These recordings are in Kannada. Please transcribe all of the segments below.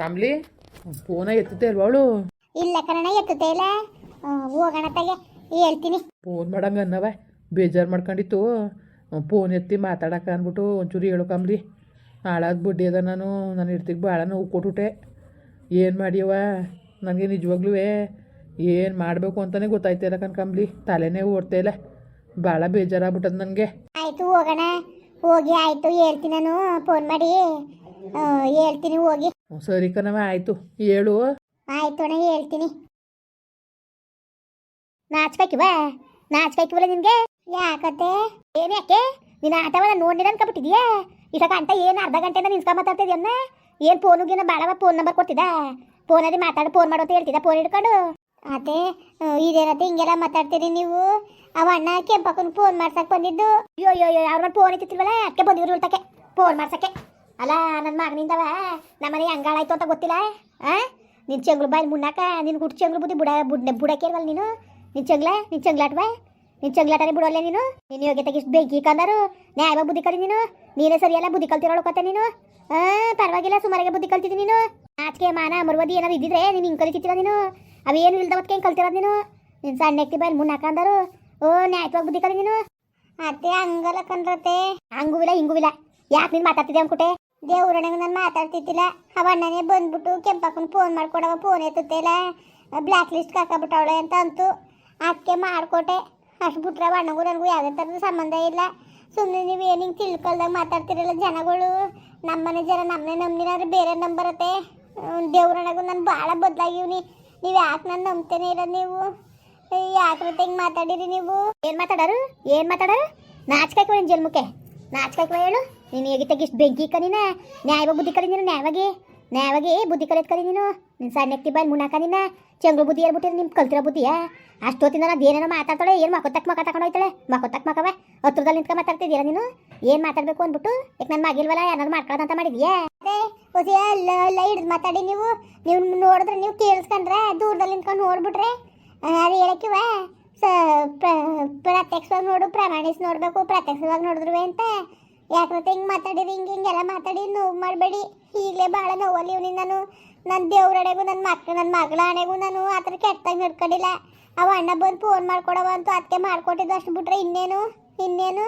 ಕಮ್ಲಿ ಫೋನ ಎತ್ತುತ್ತೆ ಅಲ್ವಾ ಅವಳು? ಇಲ್ಲ ಕಣ ಎತ್ತುತ್ತೆ ಇಲ್ಲ. ಹೋಗಣ ತಗೆ ಹೇಳ್ತೀನಿ. ಫೋನ್ ಮಾಡಂಗ ಅನ್ನವ ಬೇಜಾರು ಮಾಡ್ಕೊಂಡಿತ್ತು. ಫೋನ್ ಎತ್ತಿ ಮಾತಾಡಕ ಅಂದ್ಬಿಟ್ಟು ಒಂಚೂರು ಹೇಳು ಕಮ್ಲಿ. ಹಾಳಾದ ಬುಡ್ಡಿ ಅದ ನಾನು ನಾನು ಇರ್ತಿಗೆ ಭಾಳ ನೋವು ಕೊಟ್ಟುಬಿಟ್ಟೆ. ಏನು ಮಾಡ್ಯವ ನನಗೆ ನಿಜವಾಗ್ಲೂ ಏನು ಮಾಡಬೇಕು ಅಂತಲೇ ಗೊತ್ತಾಯ್ತಿಲ್ಲ ಕಣ್ಕಂಬ್ಲಿ ತಲೆನೇ ಓಡ್ತಾ ಇಲ್ಲ. ಭಾಳ ಬೇಜಾರಾಗ್ಬಿಟ್ಟದ ನನಗೆ. ಆಯಿತು ಹೋಗೋಣ. ಹೋಗಿ ಆಯಿತು ಹೇಳ್ತೀನಿ ನಾನು. ಫೋನ್ ಮಾಡಿ. ಹೇಳ್ತೀನಿ ಹೋಗಿ. ಸರಿ ಕಣವ ಆಯಿತು. ಹೇಳು. ಆಯ್ತು ಅಣ್ಣ, ಹೇಳ್ತೀನಿ. ನಾಚ್ಬೇಕಿವ ನಾಚ್ಬೇಕಿವಲ್ಲ ನಿನ್ಗೆ? ಯಾಕತ್ತೆ? ಏನ್ ಯಾಕೆ? ನಿನ್ನ ಆಟವನ್ನ ನೋಡಿರ ಅನ್ಕೊಬಿಟ್ಟಿದ್ಯಾ? ಇವಾಗ ಅಂತ ಏನು ಅರ್ಧ ಗಂಟೆಯಿಂದ ನಿನ್ಸ್ಕೊಂಡ್ ಮಾತಾಡ್ತಿದ್ಯನ್ನ ಏನು ಫೋನುಗಿನ ಬಾಳವ ಫೋನ್ ನಂಬರ್ ಕೊಡ್ತಿದ್ದ ಫೋನಲ್ಲಿ ಮಾತಾಡಿ ಫೋನ್ ಮಾಡೋದು ಹೇಳ್ತಿದ್ದ ಫೋನ್ ಹಿಡ್ಕೊಂಡು? ಅದೇ ಇದೇನತ್ತೆ, ಹಿಂಗೆಲ್ಲ ಮಾತಾಡ್ತೀರಿ ನೀವು? ಅವ ಅಣ್ಣ ಕೆಂಪಕ್ಕನ ಫೋನ್ ಮಾಡ್ಸಕ್ ಬಂದಿದ್ದು. ಅಯ್ಯೋ ಅಯ್ಯೋ ಅಯ್ಯೋ, ಅವ್ರ ಫೋನ್ ಇತ್ತಿಲ್ವಲ್ಲ ಅಕ್ಕೆ ಬಂದಿದ್ರು ಇರ್ತಕ್ಕೆ ಫೋನ್ ಮಾಡ್ಸಕ್ಕೆ. ಅಲ್ಲ ನನ್ನ ಮಗನಿಂದವ. ನಮ್ಮನೆ ಹಂಗಾಳಾಯ್ತು ಅಂತ ಗೊತ್ತಿಲ್ಲ? ಆ? ನಿನ್ ಚಂಗ್ಳು ಬಾಯಿ ಮುನ್ನಾಕ ನಿನ್ನ ಗುಡ್ ಚಂಗ್ಳು ಬುದ್ಧಿ ಬುಡ ಬುಡ್ ಬುಡಕೇಲ್ವಲ್ಲ ನೀನು? ನಿನ್ ಚೆಂಗ್ಲ ನಿನ್ ಚೆಂಗ್ಲಾಟ್ವ ನಿನ್ ಚೆಂಗ್ಲಾಟನೆ ಬಿಡೋಲ್ಲ ನೀನು? ನೀನು ಯೋಗ್ಯತೆಗೆ ಇಷ್ಟು ಬೆಂಕಿ ಕಂದರು? ನ್ಯಾಯವಾಗಿ ಬುದ್ಧಿ ಕಲಿ ನೀನು? ನೀನೇ ಸರಿಯಲ್ಲ ಬುದ್ಧಿ ಕಲ್ತಿರೋಳು ಕತೆ ನೀನು? ಆ, ಪರವಾಗಿಲ್ಲ, ಸುಮಾರಿಗೆ ಬುದ್ಧಿ ಕಲ್ತಿದ್ದಿ ನೀನು? ಆಚೆ ಮಾನ ಮರುವದಿ ಏನಾದ್ರು ಇದ್ದಿದ್ರೆ ನೀನು ಹಿಂಗೆ ಕಲಿತಿತ್ತಿಲ್ಲ ನೀನು? ಅವೇನು ಇಲ್ದವತ್ಕೆ ಹೆಂಗೆ ಕಲ್ತಿರೋದು ನೀನು? ನಿನ್ ಸಣ್ಣ ಎಕ್ತಿ ಬಾಯಿ ಮುನ್ನಾಕ ಅಂದರು? ಓ, ನ್ಯಾಯವಾಗಿ ಬುದ್ಧಿ ಕಲಿ ನೀನು? ಅತ್ತೆ, ಹಂಗಲ್ಲ ಕಣ್ರತೆ ಹಂಗೂ ಇಲ್ಲ, ಹಿಂಗೂ ಇಲ್ಲ. ಯಾಕೆ ನೀನು ಮಾತಾಡ್ತಿದ್ದೆ ಅನ್ಕೊಟ್ಟೆ ದೇವ್ರಣೆಗೂ ನಾನು ಮಾತಾಡ್ತಿದ್ದಿಲ್ಲ. ಅವಣ್ಣನೇ ಬಂದ್ಬಿಟ್ಟು ಕೆಂಪಕ್ಕನ ಫೋನ್ ಮಾಡ್ಕೊಡವ ಫೋನ್ ಎತ್ತುತ್ತಿಲ್ಲ ಬ್ಲ್ಯಾಕ್ ಲಿಸ್ಟ್ ಹಾಕಬಿಟ್ಟವಳೆ ಅಂತ ಅಂತು. ಅದಕ್ಕೆ ಮಾಡಿಕೊಟ್ಟೆ. ಅಷ್ಟು ಬಿಟ್ರೆ ಅವಣ್ಣಗೂ ನನಗೂ ಯಾವುದೇ ಥರದ ಸಂಬಂಧ ಇಲ್ಲ. ಸುಮ್ಮನೆ ನೀವು ಏನು ಹಿಂಗೆ ತಿಳ್ಕೊಳ್ದಾಗ ಮಾತಾಡ್ತಿರಲ್ಲ ಜನಗಳು. ನಮ್ಮನೆ ಜನ ನಮ್ಮನೆ ನಂಬಿನಾದ್ರೆ ಬೇರೆ ನಂಬರತ್ತೆ. ದೇವ್ರಣೆಗೂ ನಾನು ಭಾಳ ಬದಲಾಗಿವ್ನಿ. ನೀವು ಯಾಕೆ ನಾನು ನಂಬ್ತೇನೆ ಇರೋದು ನೀವು? ಯಾಕೆ ಹಿಂಗೆ ಮಾತಾಡಿರಿ ನೀವು? ಏನು ಮಾತಾಡೋರು? ಏನು ಮಾತಾಡೋರು? ನಾಚ್ಕಾಯ್ಕವ ನಿನ್ನ ಜನ್ಮಕ್ಕೆ ನಾಚ್ಕಾಯ್ಕವ ಹೇಳು. ನೀನು ಹೇಗೆ ತೆಗಿಸ್ ಬೆಂಕಿ ಕ ನೀನು? ಬುದ್ಧಿ ಕಲಿ ನೀನು, ನ್ಯಾಯವಾಗಿ? ನ್ಯಾಯವಾಗಿ ಬುದ್ಧಿ ಕಲಿಯೋದು ಕಲಿ ನೀನು? ನಿನ್ನ ಸಣ್ಣ ಎತ್ತಿ ಬಾಯಿ ನಿನ್ನ ಚಂಗ್ಳು ಬುದ್ಧಿ ಹೇಳ್ಬಿಟ್ಟಿರಿ ನಿಮ್ಮ ಕಲ್ತಿರೋ ಬುದ್ಧಿಯಾ? ಅಷ್ಟೊತ್ತಿಂದ ನಾನು ಏನೇನೋ ಮಾತಾಡ್ತಾಳೆ, ಏನು ಮಕ್ಕೊತ್ತಕ್ ಮಕ್ಕ ತಗೊಂಡು ಹೋಯ್ತಾಳೆ ಮಕ್ಕೊತ್ತಕ್ಕೆ ಮಕ್ಕವ ಹತ್ರದಲ್ಲಿ ನಿಂತ್ಕೊಂಡು ಮಾತಾಡ್ತಿದ್ದೀರಾ ನೀನು? ಏನು ಮಾತಾಡಬೇಕು ಅಂದ್ಬಿಟ್ಟು? ಈಗ ನನ್ನ ಮಗಿಲ್ವಲ್ಲ ಏನಾದ್ರು ಅಂತ ಮಾಡಿದ್ಯಾ? ಅದೇ ಹೊಸ ಅಲ್ಲ ಅಲ್ಲ ಹಿಡಿದು ಮಾತಾಡಿ ನೀವು? ನೀವು ನೋಡಿದ್ರೆ ನೀವು ಕೇಳಿಸ್ಕೊಂಡ್ರೆ ದೂರದಲ್ಲಿ ನಿಂತ್ಕೊಂಡು ನೋಡ್ಬಿಟ್ರೆ? ಅದು ಹೇಳಕ್ಕಿವ? ಪ್ರತ್ಯಕ್ಷವಾಗಿ ನೋಡು, ಪ್ರಮಾಣಿಸಿ ನೋಡಬೇಕು, ಪ್ರತ್ಯಕ್ಷವಾಗಿ ನೋಡಿದ್ರು ಅಂತ? ಯಾಕಂತ ಹಿಂಗೆ ಮಾತಾಡಿರಿ, ಹಿಂಗೆ ಹಿಂಗೆಲ್ಲ ಮಾತಾಡಿ, ನೋವು ಮಾಡಬೇಡಿ. ಈಗಲೇ ಭಾಳ ನೋವಲ್ಲಿ ಇವ್ನಿ ನಾನು ನನ್ನ ದೇವ್ರಡೆಗೂ ನನ್ನ ಮಕ್ಕ ನನ್ನ ಮಗಳ ಹಣೆಗೂ ನಾನು ಆ ಥರ ಕೆಟ್ಟಾಗಿ ನಡ್ಕೊಂಡಿಲ್ಲ. ಅವ ಅಣ್ಣ ಬಂದು ಫೋನ್ ಮಾಡ್ಕೊಡವ ಅಂತೂ ಅದಕ್ಕೆ ಮಾಡ್ಕೊಟ್ಟಿದ್ದು ಅಷ್ಟು ಬಿಟ್ರೆ ಇನ್ನೇನು? ಇನ್ನೇನು?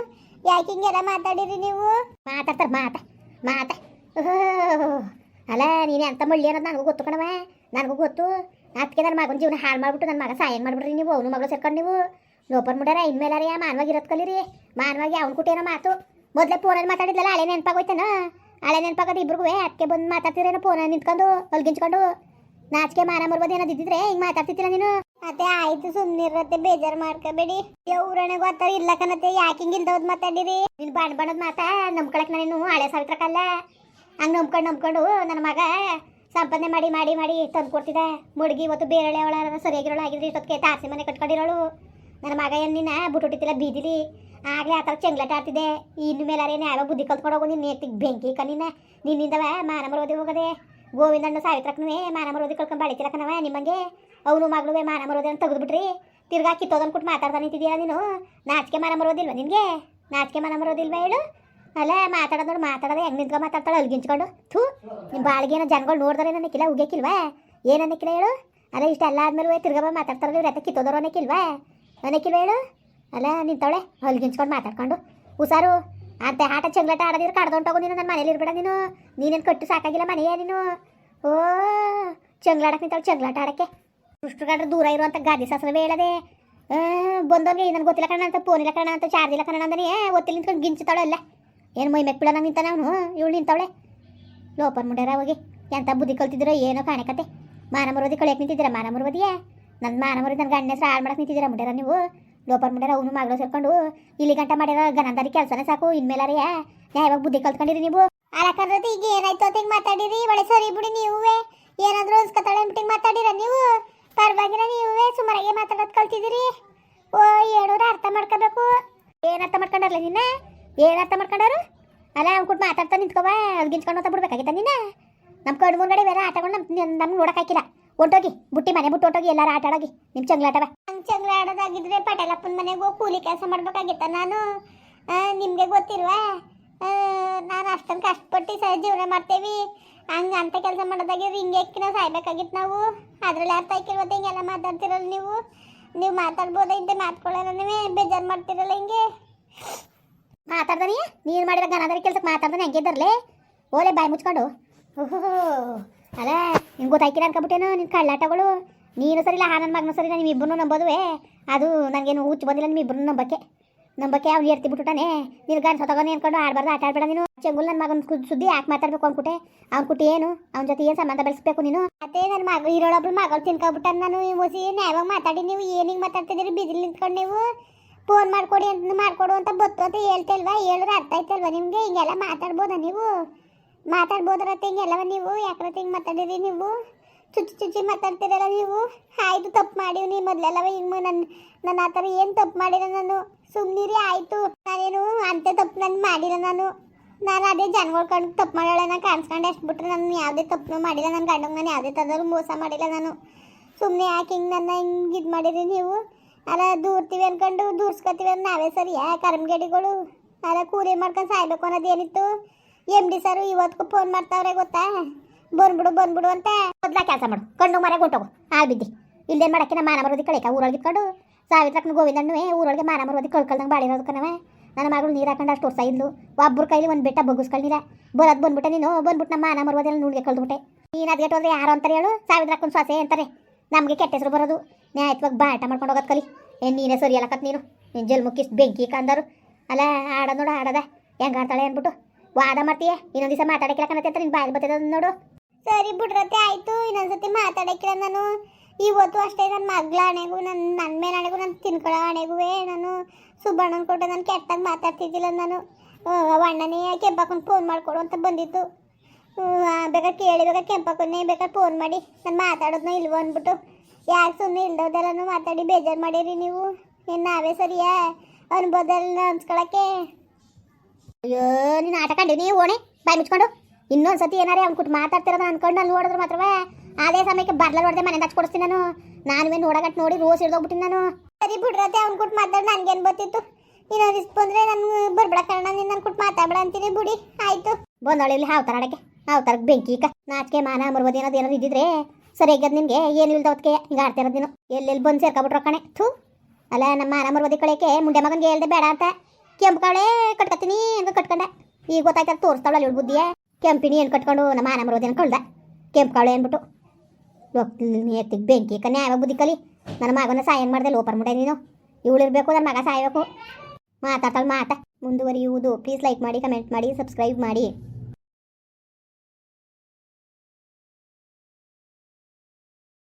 ಯಾಕೆ ಹಿಂಗೆಲ್ಲ ಮಾತಾಡಿರಿ ನೀವು? ಮಾತಾಡ್ತಾರೆ, ಮಾತ ಮಾತ. ಅಲ್ಲ, ನೀನು ಎಂತ ಮಳ್ಳಿ ಅನ್ನೋದು ನನಗೂ ಗೊತ್ತು ಕಣವ ನನಗೂ ಗೊತ್ತು. ಅದಕ್ಕೆ ನನ್ನ ಮಗನ ಜೀವನ ಹಾಳು ಮಾಡಿಬಿಟ್ಟು ನನ್ನ ಮಗ ಸಹಾಯ ಮಾಡ್ಬಿಡ್ರಿ ನೀವು, ಅವನು ಮಗಳು ಸೇರ್ಕೊಂಡು ನೀವು. ನೋಪರ್ ಮುಡ್ಯಾರ, ಇನ್ಮೇಲಾರ ಯಾ ಮಾನವಾಗಿ ಇರೋದು ಕಲೀರಿ. ಮಾನವಾಗಿ ಅವ್ನು ಕುಟೇನೋ ಮಾತು. ಮೊದಲೇ ಫೋನಲ್ಲಿ ಮಾತಾಡಿದ್ಲಲ್ಲ ಹಳೆ ನೆನಪಾಗೋಯ್ತಾನ? ಹಳೆ ನೆನಪಾಗೋದು ಇಬ್ರಿಗೂ ಅದಕ್ಕೆ ಬಂದು ಮಾತಾಡ್ತಿರೇನೋ ಫೋನ ನಿಂತ್ಕೊಂಡು ಹೊಲ್ಗಿಂಚ್ಕೊಂಡು ನಾಚಿಕೆ ಮಾನ ಮರ್ಬೋದು ಏನೋ ಇದ್ದಿದ್ರೆ ಹಿಂಗೆ ಮಾತಾಡ್ತಿದ್ದಿಲ್ಲ ನೀನು? ಅದೇ ಆಯ್ತು ಸುಮ್ಮನಿರತ್ತೆ ಬೇಜಾರು ಮಾಡ್ಕೋಬೇಡಿ. ಊರಣೆ ಗೊತ್ತಾರ ಇಲ್ಲ ಕಣತೆ ಯಾಕೆ ಹಿಂಗೆ ಇಲ್ದವ್ದು ಮಾತಾಡಿರಿ ನೀನು ಬಾಣ್ ಬಣ್ಣದ ಮಾತಾ ನಂಬ್ಕೊಳಕ್ ನಾನು ಹಳೆ ಸಾವಿತ್ರಕ್ಕಲ್ಲ. ಹಂಗೆ ನಂಬ್ಕೊಂಡು ನಂಬ್ಕೊಂಡು ನನ್ನ ಮಗ ಸಂಪಾದನೆ ಮಾಡಿ ಮಾಡಿ ಮಾಡಿ ತಂದು ಕೊಡ್ತಿದ್ದೆ ಮುಡುಗಿ ಇವತ್ತು ಬೇರೆಳೆ ಅವಳ ಸರಿಯಾಗಿರೋಳು ಆಗಿದ್ರೆ ಇಷ್ಟೊತ್ತಿಗೆ ತಾರಸಿ ಮನೆ ಕಟ್ಕೊಂಡಿರೋಳು. ನನ್ನ ಮಗ ನಿನ್ನ ಬಿಟ್ಟುಟ್ಟಿಲ್ಲ ಬೀದಿಲಿ? ಆಗಲೇ ಆ ಥರ ಚೆಂಗ್ಲಾಟ ಆಡ್ತಿದ್ದೆ. ಇನ್ನು ಮೇಲಾರೇನು ಯಾವ ಬುದ್ಧಿ ಕಲ್ತ್ಕೊಂಡು ಹೋಗು, ನಿನ್ನ ನೇತಿಗೆ ಬೆಂಕಿ ಕಣ್ಣಿನ ನಿನ್ನಿಂದವ ಮಾನ ಮರೋದಿ ಹೋಗದೆ. ಗೋವಿಂದಣ್ಣ ಸಾವಿತ್ರಕ್ಕನೂ ಮಾನ ಮರೋದಿ ಕಳ್ಕೊಂಡು ಬಾಳಿತಿಲ್ಲ ಕಣವ ನಿಮ್ಮಂಗೆ. ಅವನು ಮಗಳು ಮಾನ ಮರೋದಿ ಅಂತ ತೆಗೆದ್ಬಿಟ್ರಿ ತಿರ್ಗಾ ಕಿತ್ತೋದನ್ ಕೊಟ್ಟು ಮಾತಾಡ್ತಾ ನಿಂತಿದ್ದೀಯ ನೀನು? ನಾಚಿಕೆ ಮಾನ ಮರೋದಿಲ್ವ ನಿನಗೆ? ನಾಚಿಕೆ ಮಾನ ಮರೋದಿಲ್ವ ಹೇಳು? ಅಲ್ಲ, ಮಾತಾಡೋದು ಮಾತಾಡೋದು ಹೆಂಗೆ ನಿಂತ್ಕೊಂಡು ಮಾತಾಡ್ತಾಳೆ ಅಲ್ಗಿಂಚ್ಕೊಂಡು ಥೂ ನಿಮ್ಮ ಬಾಳಿಗೆನ ಜನಗಳು ನೋಡಿದ್ರೆ ನನಕ್ಕಿಲ್ಲ ಉಗ್ಯಕ್ಕಿಲ್ವಾ ಏನು ಅನ್ನಕ್ಕಿಲ್ಲ ಹೇಳು. ಅಲ್ಲ, ಇಷ್ಟೆಲ್ಲ ಆದ್ಮೇಲೆ ತಿರ್ಗಾ ಮಾತಾಡ್ತಾರೆ ಮಾತಾಡ್ತಾರಲ್ಲ ಇವ್ರ ಕಿತ್ತೋದವ್ರು ಅನ್ನಕ್ಕಿಲ್ವಾ? ಅನ್ನಕ್ಕಿಲ್ವ ಹೇಳು ಅಲ್ಲ ನಿಂತವಳೆ ಹೊಲ್ಗಿಂಚ್ಕೊಂಡು ಮಾತಾಡ್ಕೊಂಡು. ಹುಷಾರು ಅಂತ ಆಟ ಚಂಗ್ಲಾಟ ಆಡೋದಿದ್ರೆ ಕಡ್ದೊಂಟೋಗು ನೀನು ನನ್ನ ಮನೇಲಿ ಇರ್ಬೇಡ ನೀನು. ನೀನೇನು ಕಟ್ಟು ಸಾಕಾಗಿಲ್ಲ ಮನೆಯೇ ನೀನು. ಓ ಚಂಗ್ಲಾಡಕ್ಕೆ ನಿಂತಾಳು ಚಂಗ್ಲಾಟ ಆಡಕ್ಕೆ. ಕೃಷ್ಣಗಾಡ್ರೆ ದೂರ ಇರುವಂಥ ಗಾದಿ ಶಾಸ್ತ್ರವೇ ಹೇಳದೆ ಬಂದವ್ರಿಗೆ ನನಗೆ ಗೊತ್ತಿಲ್ಲ ಕಣ ಅಂತ ಫೋನ್ ಇಲ್ಲ ಕಣ ಅಂತ ಚಾರ್ಜ್ ಇಲ್ಲ ಕಣ ಅಂದನೇ ಒತ್ತಿಲ್ಲ ನಿಂತ್ಕೊಂಡು ಗಿಂಚ್ತಾಳೆ ಅಲ್ಲ. ಏನು ಮೈ ಮೆಕ್ಕಳ ನಂಗೆ ನಿಂತಾನ ಅವನು? ಇವಳು ನಿಂತವಳೆ ಲೋಪನ್ ಮುಂಡ್ಯಾರ ಹೋಗಿ ಎಂಥ ಬುದ್ಧಿ ಕಲ್ತಿದ್ದೀರೋ ಏನೋ ಕಾಣಕತ್ತೆ ಮಾನ ಮರೋದಿ ಕಳಿಯಕ್ಕೆ ನಿಂತಿದ್ದೀರಾ ಮಾನ ಮರೋದಿಯೇ ನನ್ನ ಮಾನ ನನ್ನ ಗಂಡನ ಹೆಸರು ಹಾಳು ಮಾಡಕ್ಕೆ ನಿಂತಿದ್ದೀರಾ ಮುಂಡ್ಯಾರ ನೀವು? ಲೋಪರ್ ಮುಂಡ್ಯಾರ, ಅವನು ಮಗಳು ಸೇರ್ಕೊಂಡು ಇಲ್ಲಿ ಗಂಟ ಮಾಡ್ಯಾರ, ಗನಂದಾರಿ ಕೆಲಸನೇ ಸಾಕು, ಇನ್ಮೇಲಾರ ಯಾವಾಗ ಬುದ್ಧಿ ಕಲ್ತ್ಕೊಂಡಿರಿ ನೀವು? ಅಲಕರ್ರತಿ ಈಗ ಏನಾಯ್ತು ಅಂತ ಮಾತಾಡಿರಿ? ಒಳ್ಳೆ ಸರಿ ಬಿಡಿ ನೀವೇ. ಏನಾದರೂ ಅನ್ಸ್ಕೊತಾಳೆ ಅಂದ್ಬಿಟ್ಟು ಮಾತಾಡಿರ ನೀವು? ಪರವಾಗಿಲ್ಲ ನೀವೇ ಸುಮಾರಾಗೆ ಮಾತಾಡೋದು ಕಲ್ತಿದ್ದೀರಿ. ಓ ಹೇಳೋರು ಅರ್ಥ ಮಾಡ್ಕೋಬೇಕು. ಏನು ಅರ್ಥ ಮಾಡ್ಕೊಂಡಾರಲ್ಲ ನಿನ್ನ? ಏನು ಅರ್ಥ ಮಾಡ್ಕೊಂಡಾರು? ಅಲ್ಲ, ಅವ್ನು ಕೊಟ್ಟು ಮಾತಾಡ್ತಾ ನಿಂತ್ಕೋವ ಅದು ಗಿಂಚ್ಕೊಂಡು ಅಂತ ಬಿಡ್ಬೇಕಾಗಿತ್ತ ನೀನು ನಮ್ಮ ಕಣ್ಣು ಮುಂಗಡೆ ಬೇರೆ ಆಟಗಳು ನಮ್ಮ ನಮ್ಗೆ ನೋಡೋಕ್ಕಾಕಿಲ್ಲ ಹೊಂಟೋಗಿ ಬುಟ್ಟಿ ಮನೆ ಬಿಟ್ಟು ಹೊಂಟೋಗಿ ಎಲ್ಲಾರು ಆಟ ಆಡೋಗಿ ನಿಮ್ಮ ಚಂಗ್ಲಾಟವ? ಹಂಗೆ ಚಂಗ್ಲ ಆಡೋದಾಗಿದ್ರೆ ಪಟೇಲಪ್ಪನ ಮನೆಗೆ ಹೋಗಿ ಕೂಲಿ ಕೆಲಸ ಮಾಡ್ಬೇಕಾಗಿತ್ತ ನಾನು? ನಿಮಗೆ ಗೊತ್ತಿಲ್ವಾ? ನಾನು ಅಷ್ಟೊಂದು ಕಷ್ಟಪಟ್ಟು ಸಹ ಜೀವನ ಮಾಡ್ತೇವಿ. ಹಂಗ ಅಂತ ಕೆಲಸ ಮಾಡೋದಾಗಿದ್ರೆ ಹಿಂಗೆ ಎಕ್ಕಿನ ಸಾಯ್ಬೇಕಾಗಿತ್ತು ನಾವು. ಅದ್ರಲ್ಲಿ ಅರ್ಥ ಆಯ್ಕಿಲ್ವತ್ತೆ ಹಿಂಗೆಲ್ಲ ಮಾತಾಡ್ತಿರಲ್ಲ ನೀವು? ನೀವು ಮಾತಾಡ್ಬೋದ ಇಂತೆ ಮಾತ್ಕೊಳ್ಳೋಣ ನೀವೇ? ಬೇಜಾರು ಮಾಡ್ತಿರಲ್ಲ ಹಿಂಗೆ? ಮಾತಾಡ್ದಾನೆ ನೀನು ಮಾಡಿರೋ ನಾನು ಅದ್ರ ಕೆಲ್ಸಕ್ಕೆ ಮಾತಾಡ್ದಾನೆ ಹಂಗೆ ಇದ್ದರ್ಲೆ? ಓಲೆ ಬಾಯಿ ಮುಚ್ಕೊಂಡು. ಓಹೋ ಅಲ್ಲ ನಿಂಗೆ ಗೊತ್ತಾಯ್ಕಿಲ್ಲ ಅನ್ಕೊಬಿಟ್ಟೇನು ನಿನ್ನ ಕಳ್ಳಾಟಗಳು? ನೀನು ಸರಿಲ್ಲ ಹಾ ನನ್ನ ಮಗನೂ ಸರಿ ನೀವು ಇಬ್ಬರನ್ನೂ ನಂಬೋದುವೆ? ಅದು ನನಗೇನು ಹುಚ್ಚು ಬಂದಿಲ್ಲ ನಿಮ್ಮ ಇಬ್ಬರನ್ನೂ ನಂಬಕ್ಕೆ? ನಂಬಕ್ಕೆ ಅವ್ನು ಎರ್ತಿ ಬಿಟ್ಟುಟಾನೆ ನೀನು ಗಂಡ ಸೊತಗೋನಿ ಅನ್ಕೊಂಡು ಆಡ್ಬಾರ್ದು, ಆಟ ನೀನು? ಚೆಂಗುಲ್ ನನ್ನ ಮಗನ ಸುದ್ದಿ ಯಾಕೆ ಮಾತಾಡ್ಬೇಕು ಅನ್ಕುಟೆ? ಅವ್ನ ಕುಟ್ಟಿ ಏನು? ಅವ್ನ ಜೊತೆ ಏನು ಸಂಬಂಧ ಬೆಳೆಸ್ಬೇಕು ನೀನು? ಅದೇ ನನ್ನ ಮಗ ಇರೋಳೊಬ್ರು ಮಗಳು ತಿನ್ಕೊಬಿಟ್ಟ ನಾನು, ಈ ಮುಸಿ ನ್ಯಾಯವಾಗಿ ಮಾತಾಡಿ ನೀವು, ಏನಿಗೆ ಮಾತಾಡ್ತಿದ್ದೀರಿ, ಬಿಸಿಲು ನಿಂತ್ಕೊಂಡು ನೀವು? ಫೋನ್ ಮಾಡ್ಕೊಡಿ ಅಂತ, ಮಾಡ್ಕೊಡು ಅಂತ ಬತ್ತು ಅಂತ ಹೇಳ್ತಿಲ್ವಾ? ಹೇಳಿದ್ರೆ ಅರ್ಥ ಆಯ್ತಲ್ವಾ ನಿಮಗೆ? ಹಿಂಗೆಲ್ಲ ಮಾತಾಡ್ಬೋದಾ ನೀವು? ಮಾತಾಡ್ಬೋದ್ರತ್ತೆ ಹಿಂಗೆಲ್ಲವ ನೀವು? ಯಾಕ್ರತ್ತೆ ಹಿಂಗೆ ಮಾತಾಡಿರಿ ನೀವು? ಚುಚ್ಚಿ ಚುಚ್ಚಿ ಮಾತಾಡ್ತೀರಲ್ಲ ನೀವು? ಆಯಿತು, ತಪ್ಪು ಮಾಡಿವ್ ನೀವು ಮೊದಲೆಲ್ಲವ ಹಿಂಗೆ ನನ್ನ ನನ್ನ ಆ ಥರ ಏನು ತಪ್ಪು ಮಾಡಿಲ್ಲ ನಾನು? ಸುಮ್ಮನಿರಿ ಆಯಿತು. ನಾನೇನು ಅಂತ ತಪ್ಪು ನಾನು ಮಾಡಿಲ್ಲ ನಾನು. ನಾನು ಅದೇ ಜನಗಳ ಕಂಡು ತಪ್ಪು ಮಾಡೋಳ ನಾನು ಕಾಣಿಸ್ಕೊಂಡು ಅಷ್ಟು ಬಿಟ್ರೆ ನಾನು ಯಾವುದೇ ತಪ್ಪು ಮಾಡಿಲ್ಲ. ನನ್ನ ಗಂಡಂಗೆ ನಾನು ಯಾವುದೇ ಥರದಲ್ಲೂ ಮೋಸ ಮಾಡಿಲ್ಲ ನಾನು. ಸುಮ್ಮನೆ ಯಾಕೆ ಹಿಂಗೆ ನನ್ನ ಹಿಂಗೆ ಇದು ಮಾಡಿರಿ ನೀವು? ಅಲ್ಲ, ದೂರ್ತೀವಿ ಅಂದ್ಕೊಂಡು ದೂರ್ಸ್ಕೊತೀವಿ ಅಂದ್ರೆ ನಾವೇ ಸರಿಯಾ ಕರ್ಮಗೇಡಿಗಳು ಅಲ್ಲ ಕೂಲಿ ಮಾಡ್ಕೊಂಡು ಸಾಯ್ಬೇಕು ಅನ್ನೋದು ಏನಿತ್ತು? ಎಂ ಡಿ ಸರ್ ಇವತ್ತು ಫೋನ್ ಮಾಡ್ತಾವ್ರೆ ಗೊತ್ತಾ? ಬಂದ್ಬಿಡು ಬಂದ್ಬಿಡು ಅಂತ. ಮೊದ್ಲ ಕೆಲಸ ಮಾಡು. ಕಣ್ಣು ಮರೆ ಹೊಂಟೋಗು. ಹಾಳು ಬಿದ್ದಿ. ಇಲ್ಲೇನು ಮಾಡಕ್ಕೆ ನಮ್ಮ ಮಾನ ಮರೋದಿ ಕಳಿಕ ಊರೊಳಗೆ ಇಟ್ಕೊಂಡು ಸಾವಿತ್ರಕ್ಕನ ಗೋವಿಂದಣ್ಣು ಊರೊಳಗೆ ಮಾನ ಮರೋದಿ ಕಳ್ಕೊಳ್ದಂಗೆ ಬಾಳಿರೋದು ಕಣವೆ ನನ್ನ ಮಗಳು ನೀರು ಹಾಕೊಂಡು ಅಷ್ಟು ವರ್ಷ ಇದ್ಲು. ಒಬ್ಬರ ಕೈಲಿ ಒಂದು ಬೆಟ್ಟ ಬಗ್ಗಿಸ್ಕೊಳ್ಳಿಲ್ಲ ಬರೋದು ಬಂದ್ಬಿಟ್ಟೆ ನೀನು. ಬಂದ್ಬಿಟ್ಟು ನಮ್ಮ ಮಾನ ಮರೋದೆಲ್ಲ ನುಡ್ಗೆ ಕಳ್ದ್ಬಿಟ್ಟೆ. ನೀನು ಅದಕ್ಕೆ ಹೋದ್ರೆ ಯಾರು ಅಂತಾರೆ ಹೇಳು. ಸಾವಿತ್ರಕ್ಕನ ಸೊಸೆ ಅಂತಾರೆ. ನಮಗೆ ಕೆಟ್ಟ ಹೆಸರು ಬರೋದು. ನ್ಯಾಯತ್ವಾಗಿ ಬಾಟ ಮಾಡ್ಕೊಂಡು ಹೋಗೋದು ಕಲಿ. ಏನು ನೀನೇ ಸರಿ ಅಲ್ಲಕತ್ ನೀನು? ನಿನ್ನ ಜಲ್ ಮುಕ್ಕಿಸ್ ಬೆಂಕಿ ಕಂದರು. ಅಲ್ಲ ಆಡ ನೋಡು ಆಡದ ಹೆಂಗೆ ಆಡ್ತಾಳೆ ಅಂದ್ಬಿಟ್ಟು. ವಾದ ಮಾಡ್ತೀಯ? ಇನ್ನೊಂದು ದಿವಸ ಮಾತಾಡಕ್ಕಿಲ್ಲ ಕಣತ್ತೆ ಅಂತ ನಿನ್ನ ಬಾಯಿ ಬರ್ತದ ನೋಡು. ಸರಿ ಬಿಡ್ರತ್ತೆ ಆಯ್ತು. ಇನ್ನೊಂದ್ಸತಿ ಮಾತಾಡಕ್ಕಿಲ್ಲ ನಾನು. ಇವತ್ತು ಅಷ್ಟೇ ನನ್ನ ಮಗಳ ಹಣೆಗೂ ನನ್ನ ನನ್ನ ಮೇಲೆ ಹಣೆಗೂ, ನಾನು ತಿನ್ಕೊಳ್ಳೋ ಹಣೆಗೂ ನಾನು ಸುಬ್ಬಣ್ಣನ ಕೊಟ್ಟು ನಾನು ಕೆಟ್ಟಾಗಿ ಮಾತಾಡ್ತಿದ್ದಿಲ್ಲ ನಾನು. ಅಣ್ಣನೇ ಕೆಂಪಕ್ಕನ ಫೋನ್ ಮಾಡಿಕೊಡು ಅಂತ ಬಂದಿತ್ತು ಬೇಕಾದ್ರೆ ಕೇಳಿ ಬೇಕಾದ್ರೆ ಕೆಂಪಕ್ಕನ್ನೇ ಬೇಕಾದ್ರೆ ಫೋನ್ ಮಾಡಿ. ನಾನು ಮಾತಾಡೋದನ್ನ ಇಲ್ವೋ ಅಂದ್ಬಿಟ್ಟು ಯಾಕೆ ಸುಮ್ಮನೆ ಇಲ್ದೋದೆಲ್ಲನೂ ಮಾತಾಡಿ ಬೇಜಾರು ಮಾಡಿರಿ ನೀವು. ಏನು ನಾವೇ ಸರಿಯಾ? ಅನ್ಬೋದಲ್ಲ ಅನ್ಸ್ಕೊಳಕ್ಕೆ. ಅಯ್ಯೋ, ನೀನು ಆಟ ಕಂಡಿವಿ ನೀವು ಓಣೆ, ಬಾಯಿ ಮುಚ್ಕೊಂಡು. ಇನ್ನೊಂದು ಸತಿ ಏನಾರೇ ಅವ್ನು ಕುಟ್ಟು ಮಾತಾಡ್ತಿರೋದು ಅನ್ಕೊಂಡು ಅಲ್ಲಿ ನೋಡಿದ್ರು ಮಾತ್ರವೇ ಅದೇ ಸಮಯಕ್ಕೆ ಬರ್ಲ ನೋಡಿದೆ ಮನೆ ಹಚ್ಚಿ ಕೊಡಿಸ್ತೀನಿ ನಾನು. ನಾನುವೇ ನೋಡಗಟ್ಟು ನೋಡಿ ರೋಸ್ ಹಿಡ್ದೋಗ್ಬಿಟ್ಟಿನಿ ನಾನು. ಸರಿ ಬಿಡ್ರತ್ತೆ, ಅವ್ನು ಕುಟ್ಟು ಮಾತಾಡಿ, ನನಗೇನು ಬರ್ತಿತ್ತು ಇನ್ನೊಂದು ಇಷ್ಟು ಬಂದರೆ ನಾನು ಬರ್ಬೇಡ ಕಾರಣ ನೀನು ನಾನು ಕುಟ್ಟು ಮಾತಾಡ್ಬೇಡ ಅಂತೀನಿ ಬಿಡಿ, ಆಯಿತು. ಬಂದೋಳಿ ಇಲ್ಲಿ ಹಾವ್ತಾರ ಆಡಕ್ಕೆ ಹಾವ್ತಾರಕ್ಕೆ ಬೆಂಕಿ ಈಗ. ನಾಚಿಕೆ, ಮಾನ ಮರ್ಬೋದು ಏನಾದ್ರು ಏನಾದ್ರು ಇದ್ದಿದ್ರೆ ಸರಿಯಾಗ್ಯದ ನಿನಗೆ, ಏನು ಇಲ್ದವತ್ಕೆ ಹಿಂಗೆ ಆಡ್ತಿರೋದು ನೀನು. ಎಲ್ಲೆಲ್ಲಿ ಬಂದು ಸೇರ್ಕೊಬಿಟ್ರು ಕಣೆ, ಥೂ. ಅಲ್ಲ, ನಮ್ಮ ಮಾನ ಮರ್ಬೋದಿ ಕಳೆಕೆ ಮುಂಡೆ ಮಗನಿಗೆ ಹೇಳ್ದೆ ಬೇಡ ಅಂತ. ಕೆಂಪು ಕಾಳೆ ಕಟ್ಕೊತೀನಿ ಅಂತ ಕಟ್ಕೊಂಡೆ. ಈಗ ಗೊತ್ತಾಯ್ತಾರ ತೋರಿಸ್ತಾವಳ ಇವಳು ಬುದ್ಧಿಯೇ ಕೆಂಪಿನಿ ಏನು ಕಟ್ಕೊಂಡು ನಮ್ಮ ಮಾನ ಮರೋದೇನು ಕಳ್ದೆ. ಕೆಂಪು ಕಾಳೆ ಅಂದ್ಬಿಟ್ಟು ಎತ್ತಿಗೆ ಬೆಂಕಿ ಕನ್ಯಾ ಯಾವ ಬುದ್ಧಿ ಕಲಿ? ನನ್ನ ಮಗನ ಸಹಾಯ ಮಾಡಿದೆ? ಲೋಪರ್ ಮುಡೆ ನೀನು? ಇವಳಿರ್ಬೇಕು ನನ್ನ ಮಗ ಸಾಯಬೇಕು. ಮಾತಾಡ್ತಾಳೆ ಮಾತಾ. ಮುಂದುವರಿಯುವುದು. ಪ್ಲೀಸ್ ಲೈಕ್ ಮಾಡಿ ಕಮೆಂಟ್ ಮಾಡಿ ಸಬ್ಸ್ಕ್ರೈಬ್ ಮಾಡಿ.